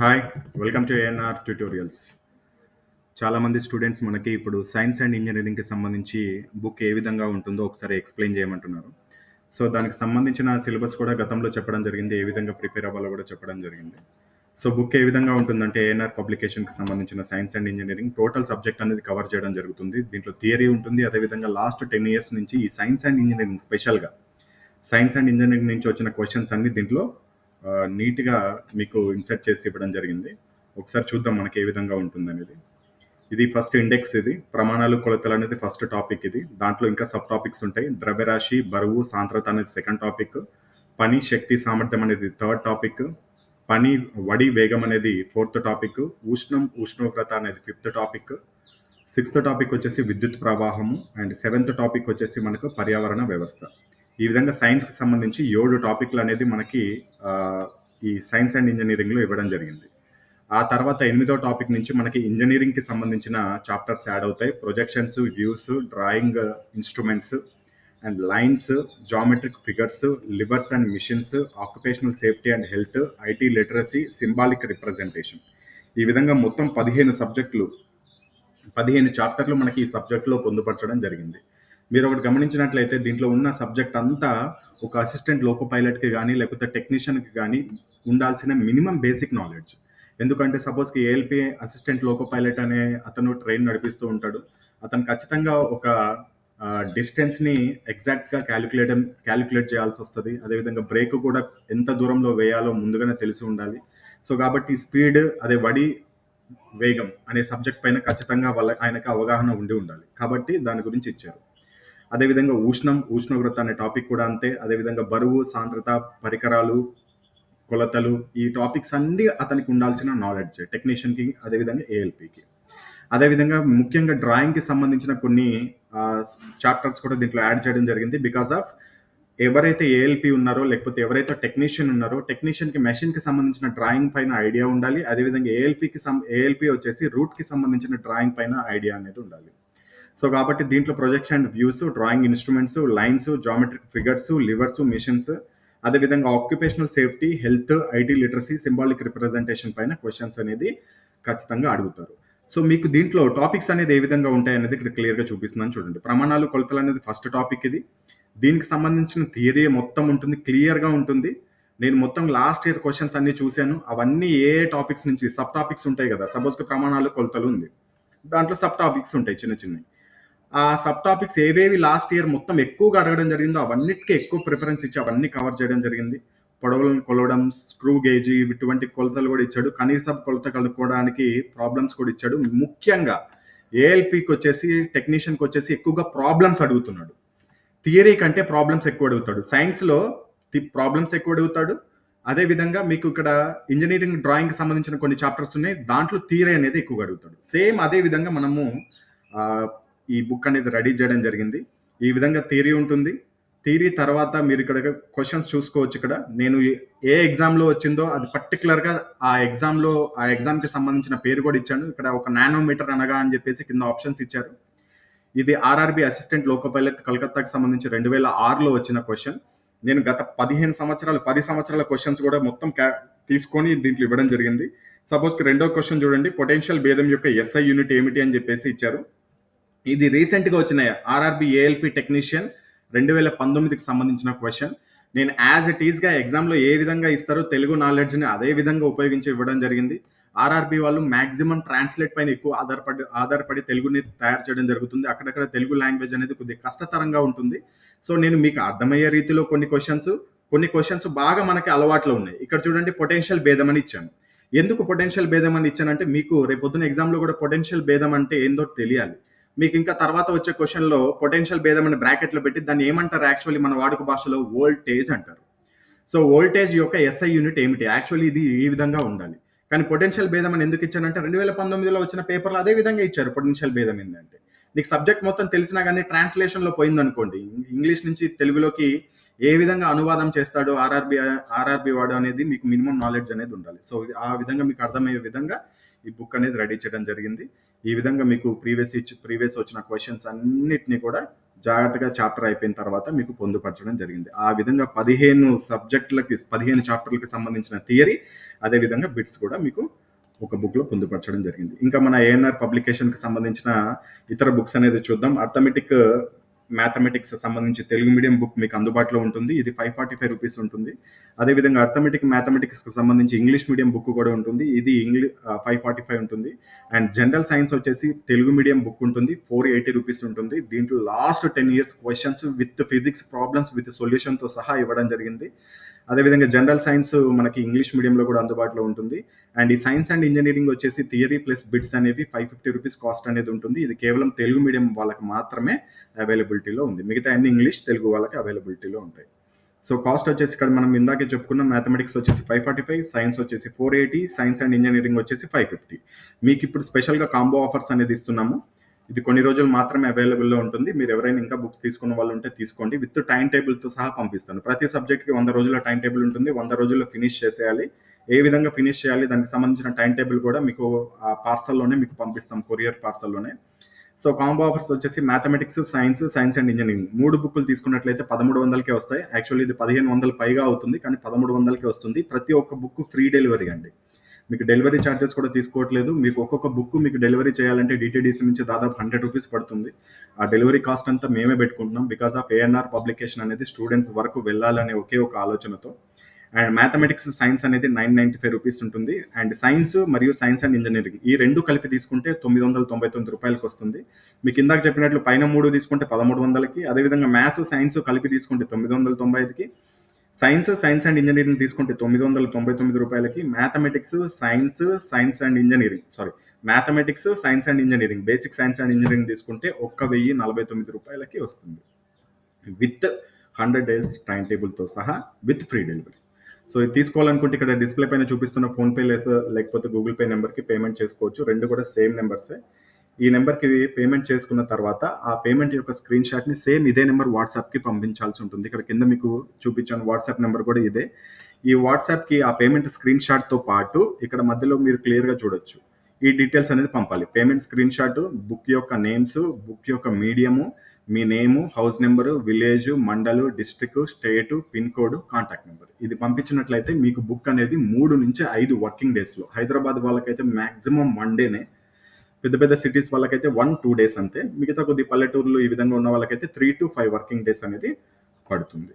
Hi welcome to ANR tutorials చాలామంది students మనకి ఇప్పుడు సైన్స్ అండ్ ఇంజనీరింగ్కి సంబంధించి బుక్ ఏ విధంగా ఉంటుందో ఒకసారి ఎక్స్ప్లెయిన్ చేయమంటున్నారు. సో దానికి సంబంధించిన సిలబస్ కూడా గతంలో చెప్పడం జరిగింది ఏ విధంగా ప్రిపేర్ అవ్వాలో కూడా చెప్పడం జరిగింది. సో బుక్ ఏ విధంగా ఉంటుందంటే ఏఎన్ఆర్ పబ్లికేషన్కి సంబంధించిన science and engineering total subject అనేది కవర్ చేయడం జరుగుతుంది. దీంట్లో థియరీ ఉంటుంది అదేవిధంగా లాస్ట్ టెన్ ఇయర్స్ నుంచి ఈ సైన్స్ అండ్ ఇంజనీరింగ్ స్పెషల్గా సైన్స్ అండ్ ఇంజనీరింగ్ నుంచి వచ్చిన క్వశ్చన్స్ అన్ని దీంట్లో నీట్గా మీకు ఇన్సర్ట్ చేసి ఇవ్వడం జరిగింది. ఒకసారి చూద్దాం మనకి ఏ విధంగా ఉంటుంది అనేది ఇది ఫస్ట్ ఇండెక్స్ ఇది. ప్రమాణాలు కొలతలు అనేది ఫస్ట్ టాపిక్ ఇది. దాంట్లో ఇంకా సబ్ టాపిక్స్ ఉంటాయి. ద్రవ్యరాశి బరువు సాంద్రత అనేది సెకండ్ టాపిక్. పని శక్తి సామర్థ్యం అనేది థర్డ్ టాపిక్. పని వడి వేగం అనేది ఫోర్త్ టాపిక్. ఉష్ణం ఉష్ణోగ్రత అనేది ఫిఫ్త్ టాపిక్. సిక్స్త్ టాపిక్ వచ్చేసి విద్యుత్ ప్రవాహము. అండ్ సెవెంత్ టాపిక్ వచ్చేసి మనకు పర్యావరణ వ్యవస్థ. ఈ విధంగా సైన్స్కి సంబంధించి ఏడు టాపిక్లు అనేది మనకి ఈ సైన్స్ అండ్ ఇంజనీరింగ్లో ఇవ్వడం జరిగింది. ఆ తర్వాత ఎనిమిదో టాపిక్ నుంచి మనకి ఇంజనీరింగ్కి సంబంధించిన చాప్టర్స్ యాడ్ అవుతాయి. Projections views drawing instruments and lines geometric figures levers and machines occupational safety and health IT literacy symbolic representation ఈ విధంగా మొత్తం పదిహేను సబ్జెక్టులు పదిహేను చాప్టర్లు మనకి ఈ సబ్జెక్టులో పొందుపరచడం జరిగింది. మీరు ఒకటి గమనించినట్లయితే దీంట్లో ఉన్న సబ్జెక్ట్ అంతా ఒక అసిస్టెంట్ లోకో పైలట్కి కానీ లేకపోతే టెక్నీషియన్కి కానీ ఉండాల్సిన మినిమం బేసిక్ నాలెడ్జ్. ఎందుకంటే సపోజ్కి ఏఎల్పి అసిస్టెంట్ లోకో పైలట్ అనే అతను ట్రైన్ నడిపిస్తూ ఉంటాడు. అతను ఖచ్చితంగా ఒక డిస్టెన్స్ని ఎగ్జాక్ట్గా క్యాలిక్యులేట్ క్యాలిక్యులేట్ చేయాల్సి వస్తుంది. అదేవిధంగా బ్రేక్ కూడా ఎంత దూరంలో వేయాలో ముందుగానే తెలిసి ఉండాలి. సో కాబట్టి స్పీడ్ అదే వడి వేగం అనే సబ్జెక్ట్ పైన ఖచ్చితంగా వాళ్ళ ఆయనకు అవగాహన ఉండి ఉండాలి. కాబట్టి దాని గురించి ఇచ్చారు. అదేవిధంగా ఉష్ణం ఉష్ణోగ్రత అనే టాపిక్ కూడా అంతే. అదేవిధంగా బరువు సాంద్రత పరికరాలు కొలతలు ఈ టాపిక్స్ అన్ని అతనికి ఉండాల్సిన నాలెడ్జ్ టెక్నీషియన్కి అదేవిధంగా ఏఎల్పికి అదేవిధంగా ముఖ్యంగా డ్రాయింగ్కి సంబంధించిన కొన్ని చాప్టర్స్ కూడా దీంట్లో యాడ్ చేయడం జరిగింది. బికాస్ ఆఫ్ ఎవరైతే ఏఎల్పి ఉన్నారో లేకపోతే ఎవరైతే టెక్నీషియన్ ఉన్నారో టెక్నీషియన్కి మెషిన్కి సంబంధించిన డ్రాయింగ్ పైన ఐడియా ఉండాలి. అదేవిధంగా ఏఎల్పికి సం ఏఎల్పి వచ్చేసి రూట్కి సంబంధించిన డ్రాయింగ్ పైన ఐడియా అనేది ఉండాలి. సో కాబట్టి దీంట్లో projection and views drawing instruments lines geometric figures levers machines అదేవిధంగా occupational safety health IT literacy symbolic representation పైన క్వశ్చన్స్ అనేది ఖచ్చితంగా అడుగుతారు. సో మీకు దీంట్లో టాపిక్స్ అనేది ఏ విధంగా ఉంటాయి అనేది ఇక్కడ క్లియర్గా చూపిస్తున్నాను చూడండి. ప్రమాణాలు కొలతలు అనేది ఫస్ట్ టాపిక్ ఇది. దీనికి సంబంధించిన థియరీ మొత్తం ఉంటుంది క్లియర్గా ఉంటుంది. నేను మొత్తం లాస్ట్ ఇయర్ క్వశ్చన్స్ అన్ని చూశాను. అవన్నీ ఏ టాపిక్స్ నుంచి సబ్ టాపిక్స్ ఉంటాయి కదా. సపోజ్కి ప్రమాణాలు కొలతలు ఉంది. దాంట్లో సబ్ టాపిక్స్ ఉంటాయి చిన్న చిన్నవి. ఆ సబ్ టాపిక్స్ ఏవేవి లాస్ట్ ఇయర్ మొత్తం ఎక్కువగా అడగడం జరిగిందో అవన్నిటికీ ఎక్కువ ప్రిఫరెన్స్ ఇచ్చి అవన్నీ కవర్ చేయడం జరిగింది. పొడవులను కొలవడం స్క్రూ గేజీ ఇటువంటి కొలతలు కూడా ఇచ్చాడు. కనీస కొలత కలుపుకోవడానికి ప్రాబ్లమ్స్ కూడా ఇచ్చాడు. ముఖ్యంగా ఏఎల్పికి వచ్చేసి టెక్నీషియన్కి వచ్చేసి ఎక్కువగా ప్రాబ్లమ్స్ అడుగుతున్నాడు. థియరీ కంటే ప్రాబ్లమ్స్ ఎక్కువ అడుగుతాడు. సైన్స్లో ప్రాబ్లమ్స్ ఎక్కువ అడుగుతాడు. అదే విధంగా మీకు ఇక్కడ ఇంజనీరింగ్ డ్రాయింగ్కి సంబంధించిన కొన్ని చాప్టర్స్ ఉన్నాయి. దాంట్లో థియరీ అనేది ఎక్కువగా అడుగుతాడు. సేమ్ అదే విధంగా మనము ఈ బుక్ అనేది రెడీ చేయడం జరిగింది. ఈ విధంగా థియరీ ఉంటుంది. థియరీ తర్వాత మీరు ఇక్కడ క్వశ్చన్స్ చూసుకోవచ్చు ఇక్కడ. నేను ఏ ఎగ్జామ్లో వచ్చిందో అది పర్టికులర్గా ఆ ఎగ్జామ్లో ఆ ఎగ్జామ్కి సంబంధించిన పేరు కూడా ఇచ్చాను. ఇక్కడ ఒక నానోమీటర్ అనగా అని చెప్పేసి కింద ఆప్షన్స్ ఇచ్చారు. ఇది ఆర్ఆర్బి అసిస్టెంట్ లోకో పైలట్ కలకత్తాకి సంబంధించి రెండు వేల ఆరులో వచ్చిన క్వశ్చన్ నేను గత పదిహేను సంవత్సరాలు పది సంవత్సరాల క్వశ్చన్స్ కూడా మొత్తం క్యా- తీసుకొని దీంట్లో ఇవ్వడం జరిగింది. సపోజ్కి రెండో క్వశ్చన్ చూడండి. పొటెన్షియల్ భేదం యొక్క ఎస్ఐ యూనిట్ ఏమిటి అని చెప్పేసి ఇచ్చారు. ఇది రీసెంట్గా వచ్చిన ఆర్ఆర్బి ఏఎల్పి టెక్నీషియన్ రెండు వేల పంతొమ్మిదికి సంబంధించిన క్వశ్చన్ నేను యాజ్ ఇట్ ఈస్గా ఎగ్జామ్లో ఏ విధంగా ఇస్తారో తెలుగు నాలెడ్జ్ని అదే విధంగా ఉపయోగించి ఇవ్వడం జరిగింది. ఆర్ఆర్బి వాళ్ళు మాక్సిమం ట్రాన్స్లేట్ పైన ఎక్కువ ఆధారపడి ఆధారపడి తెలుగుని తయారు చేయడం జరుగుతుంది. అక్కడక్కడ తెలుగు లాంగ్వేజ్ అనేది కొద్దిగా కష్టతరంగా ఉంటుంది. సో నేను మీకు అర్థమయ్యే రీతిలో కొన్ని క్వశ్చన్స్ కొన్ని క్వశ్చన్స్ బాగా మనకి అలవాట్లో ఉన్నాయి. ఇక్కడ చూడండి పొటెన్షియల్ భేదం అని ఇచ్చాను. ఎందుకు పొటెన్షియల్ భేదం అని ఇచ్చానంటే మీకు రేపొద్దున ఎగ్జామ్లో కూడా పొటెన్షియల్ భేదం అంటే ఏందో తెలియాలి. మీకు ఇంకా తర్వాత వచ్చే క్వశ్చన్లో పొటెన్షియల్ భేదం అని బ్రాకెట్లో పెట్టి దాన్ని ఏమంటారు యాక్చువల్లీ మన వాడుక భాషలో వోల్టేజ్ అంటారు. సో వోల్టేజ్ యొక్క ఎస్ఐ యూనిట్ ఏమిటి? యాక్చువల్లీ ఇది ఈ విధంగా ఉండాలి. కానీ పొటెన్షియల్ భేదం అని ఎందుకు ఇచ్చానంటే రెండు వేల పంతొమ్మిదిలో వచ్చిన పేపర్లో అదే విధంగా ఇచ్చారు పొటెన్షియల్ భేదం ఏంటంటే నీకు సబ్జెక్ట్ మొత్తం తెలిసినా కానీ ట్రాన్స్లేషన్లో పోయిందనుకోండి ఇంగ్లీష్ నుంచి తెలుగులోకి ఏ విధంగా అనువాదం చేస్తాడో ఆర్ఆర్బి ఆర్ఆర్బి వాడు అనేది మీకు మినిమం నాలెడ్జ్ అనేది ఉండాలి. సో ఆ విధంగా మీకు అర్థమయ్యే విధంగా ఈ బుక్ అనేది రెడీ చేయడం జరిగింది. ఈ విధంగా మీకు ప్రీవియస్ ఇచ్చి ప్రీవియస్ వచ్చిన క్వశ్చన్స్ అన్నిటిని కూడా జాగ్రత్తగా చాప్టర్ అయిపోయిన తర్వాత మీకు పొందుపరచడం జరిగింది. ఆ విధంగా పదిహేను సబ్జెక్టులకి పదిహేను చాప్టర్లకి సంబంధించిన థియరీ అదేవిధంగా బిట్స్ కూడా మీకు ఒక బుక్లో పొందుపరచడం జరిగింది. ఇంకా మన ఏఎన్ఆర్ పబ్లికేషన్కి సంబంధించిన ఇతర బుక్స్ అనేది చూద్దాం. అర్థమెటిక్ మ్యాథమెటిక్స్ సంబంధించి తెలుగు మీడియం బుక్ మీకు అందుబాటులో ఉంటుంది. ఇది ఫైవ్ ఫార్టీ ఫైవ్ రూపీస్ ఉంటుంది. అదేవిధంగా అర్థమెటిక్ మ్యాథమెటిక్స్కి సంబంధించి ఇంగ్లీష్ మీడియం బుక్ కూడా ఉంటుంది. ఇది ఇంగ్లీష్ ఫైవ్ ఫార్టీ ఫైవ్ ఉంటుంది. అండ్ జనరల్ సైన్స్ వచ్చేసి తెలుగు మీడియం బుక్ ఉంటుంది. ఫోర్ ఎయిటీ రూపీస్ ఉంటుంది. దీంట్లో last ten years questions with physics problems with సొల్యూషన్తో సహా ఇవ్వడం జరిగింది. అదేవిధంగా జనరల్ సైన్స్ మనకి ఇంగ్లీష్ మీడియంలో కూడా అందుబాటులో ఉంటుంది. అండ్ ఈ సైన్స్ అండ్ ఇంజనీరింగ్ వచ్చేసి థియరీ ప్లస్ బిట్స్ అనేవి ఫైవ్ ఫిఫ్టీ రూపీస్ కాస్ట్ అనేది ఉంటుంది. ఇది కేవలం తెలుగు మీడియం వాళ్ళకి మాత్రమే అవైలబుల్ అవైలబిలిటీలో ఉంది. మిగతా అన్ని ఇంగ్లీష్ తెలుగు వాళ్ళకి అవైలబిలిటీలో ఉంటాయి. సో కాస్ట్ వచ్చేసి ఇక్కడ మనం ఇందాకే చెప్పుకున్న మ్యాథమెటిక్స్ వచ్చేసి ఫైవ్ ఫార్టీ ఫైవ్ సైన్స్ వచ్చేసి four eighty science and engineering వచ్చేసి ఫైవ్ ఫిఫ్టీ మీకు ఇప్పుడు స్పెషల్గా కాంబో ఆఫర్స్ అనేది ఇస్తున్నాము. ఇది కొన్ని రోజులు మాత్రమే అవైలబుల్లో ఉంటుంది. మీరు ఎవరైనా ఇంకా బుక్స్ తీసుకున్న వాళ్ళు ఉంటే తీసుకోండి. విత్ టైం టేబుల్తో సహా పంపిస్తాను. ప్రతి సబ్జెక్ట్కి వంద రోజుల టైం టేబుల్ ఉంటుంది. వంద రోజుల్లో ఫినిష్ చేసేయాలి. ఏ విధంగా ఫినిష్ చేయాలి? దానికి సంబంధించిన టైం టేబుల్ కూడా మీకు ఆ పార్సల్లోనే మీకు పంపిస్తాం. కొరియర్ పార్సల్లోనే సో కాంబో ఆఫర్స్ వచ్చేసి mathematics science science and engineering. మూడు బుక్లు తీసుకున్నట్లయితే పదమూడు వందలకే వస్తాయి. యాక్చువల్లీ ఇది పదిహేను వందలు పైగా అవుతుంది కానీ పదమూడు వందలకే వస్తుంది. ప్రతి ఒక్క బుక్ ఫ్రీ డెలివరీ అండి. మీకు డెలివరీ ఛార్జెస్ కూడా తీసుకోవట్లేదు. మీకు ఒక్కొక్క బుక్ మీకు డెలివరీ చేయాలంటే డిటీడీసీ నుంచి దాదాపు హండ్రెడ్ రూపీస్ పడుతుంది. ఆ డెలివరీ కాస్ట్ అంతా మేమే పెట్టుకుంటున్నాం. బికాస్ ఆఫ్ ఏఎన్ఆర్ పబ్లికేషన్ అనేది స్టూడెంట్స్ వరకు వెళ్ళాలనే ఒకే ఒక ఆలోచనతో. అండ్ మ్యాథమెటిక్స్ సైన్స్ అనేది నైన్ నైంటీ ఫైవ్ రూపీస్ ఉంటుంది. అండ్ సైన్స్ మరియు సైన్స్ అండ్ ఇంజనీరింగ్ ఈ రెండు కలిపి తీసుకుంటే తొమ్మిది వందల తొంభై తొమ్మిది రూపాయలకి వస్తుంది. మీకు ఇందాక చెప్పినట్లు పైన మూడు తీసుకుంటే పదమూడు వందలకి అదేవిధంగా మ్యాథ్స్ సైన్స్ కలిపి తీసుకుంటే తొమ్మిది వందల తొంభై ఐదుకి సైన్స్ సైన్స్ అండ్ ఇంజనీరింగ్ తీసుకుంటే తొమ్మిది వందల తొంభై తొమ్మిది రూపాయలకి mathematics science science and engineering sorry mathematics science and engineering basic science and engineering తీసుకుంటే ఒక్క వెయ్యి నలభై తొమ్మిది రూపాయలకి వస్తుంది. విత్ హండ్రెడ్ డేస్ టైం టేబుల్తో సహా విత్ ఫ్రీ డెలివరీ. సో ఇది తీసుకోవాలనుకుంటే ఇక్కడ డిస్ప్లే పైన చూపిస్తున్న ఫోన్పే లేదా లేకపోతే గూగుల్ పే నెంబర్కి పేమెంట్ చేసుకోవచ్చు. రెండు కూడా సేమ్ నెంబర్సే. ఈ నెంబర్కి పేమెంట్ చేసుకున్న తర్వాత ఆ పేమెంట్ యొక్క స్క్రీన్ షాట్ని సేమ్ ఇదే నెంబర్ వాట్సాప్కి పంపించాల్సి ఉంటుంది. ఇక్కడ కింద మీకు చూపించాను వాట్సాప్ నెంబర్ కూడా ఇదే. ఈ వాట్సాప్కి ఆ పేమెంట్ స్క్రీన్ షాట్తో పాటు ఇక్కడ మధ్యలో మీరు క్లియర్గా చూడొచ్చు. ఈ డీటెయిల్స్ అనేది పంపాలి. పేమెంట్ స్క్రీన్ షాట్ బుక్ యొక్క నేమ్స్ బుక్ యొక్క మీడియము మీ name house number village mandal district state pin code contact number. ఇది పంపించినట్లయితే మీకు బుక్ అనేది మూడు నుంచి ఐదు వర్కింగ్ డేస్లో హైదరాబాద్ వాళ్ళకైతే మ్యాక్సిమం మండేనే పెద్ద పెద్ద సిటీస్ వాళ్ళకైతే వన్ టూ డేస్ అంతే. మిగతా కొద్ది పల్లెటూర్లు ఈ విధంగా ఉన్న వాళ్ళకైతే three to five working days అనేది పడుతుంది.